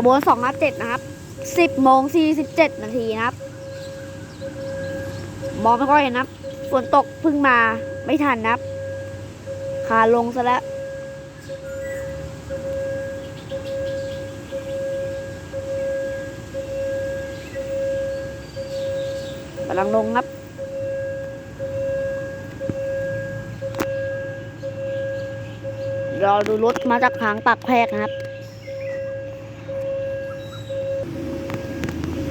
ขบวน2นัดนะครับ10โมง47นาทีนะครับ มองไม่ค่อยเห็นนะครับฝนตกเพิ่งมาไม่ทันนะครับขาลงซะแล้วกำลังลงครับรอดูรถมาจากทางปากแพรกนะครับ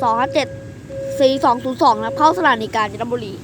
257 4202นะครับเข้าสถานีกาญจนบุรี